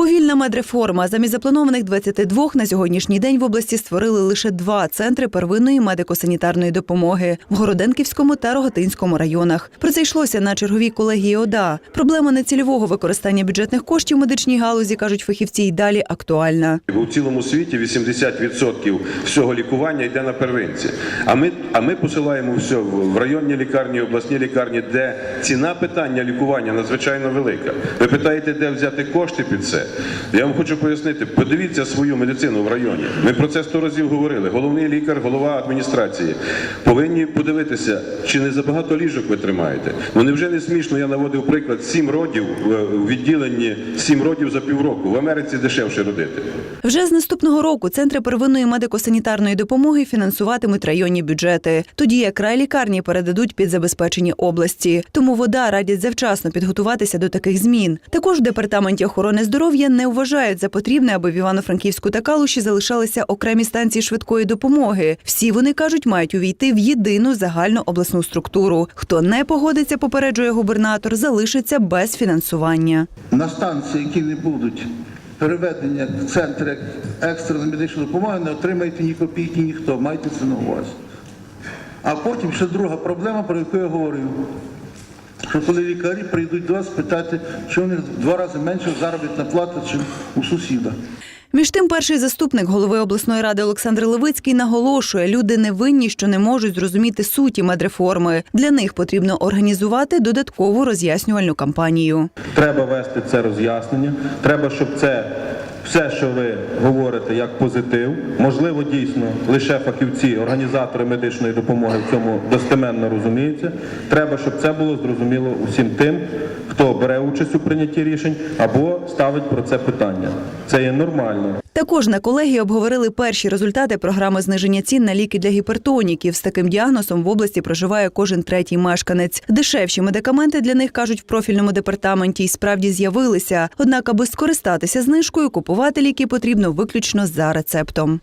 Повільна медреформа. Замість запланованих 22 на сьогоднішній день в області створили лише два центри первинної медико-санітарної допомоги в Городенківському та Рогатинському районах. Про це йшлося на черговій колегії ОДА. Проблема нецільового використання бюджетних коштів у медичній галузі кажуть фахівці й далі актуальна. У цілому світі 80% всього лікування йде на первинці. А ми, а ми посилаємо все в в районні лікарні, обласні лікарні, де ціна питання лікування надзвичайно велика. Ви питаєте, де взяти кошти під це? Я вам хочу пояснити, подивіться свою медицину в районі. Ми про це сто разів говорили. Головний лікар, голова адміністрації повинні подивитися, чи не забагато ліжок ви тримаєте. Ну невже не смішно? Я наводив приклад сім родів в в відділенні, сім родів за півроку. В Америці дешевше родити. Вже з наступного року центри первинної медико-санітарної допомоги фінансуватимуть районні бюджети, тоді як край лікарні передадуть під забезпечені області. Тому вода радять завчасно підготуватися до таких змін. Також в департаменті охорони здоров'я не вважають за потрібне, аби в Івано-Франківську та Калуші залишалися окремі станції швидкої допомоги. Всі вони кажуть, мають увійти в єдину загальну обласну структуру. Хто не погодиться, попереджує губернатор, залишиться без фінансування. на станції, які не будуть переведення в центр екстреної медичної допомоги, не отримаєте ні копійки ніхто. Майте це на увазі. А потім ще друга проблема, про яку я говорив. Що коли лікарі прийдуть до вас питати, що у них в два рази менше заробітна плата, ніж у сусіда. Між тим, перший заступник голови обласної ради Олександр Левицький наголошує, люди не винні, що не можуть зрозуміти суті медреформи. Для них потрібно організувати додаткову роз'яснювальну кампанію. Треба вести це роз'яснення. Треба, щоб це все, що ви говорите, як позитив. Можливо, дійсно лише фахівці, організатори медичної допомоги в цьому достеменно розуміються. Треба, щоб це було зрозуміло усім тим, хто бере участь у прийнятті рішень або ставить про це питання. Це є нормально. Також на колегії обговорили перші результати програми зниження цін на ліки для гіпертоніків. З таким діагнозом в області проживає кожен третій мешканець. Дешевші медикаменти для них кажуть в профільному департаменті, й справді з'явилися. Однак, аби скористатися знижкою, купувати ліки потрібно виключно за рецептом.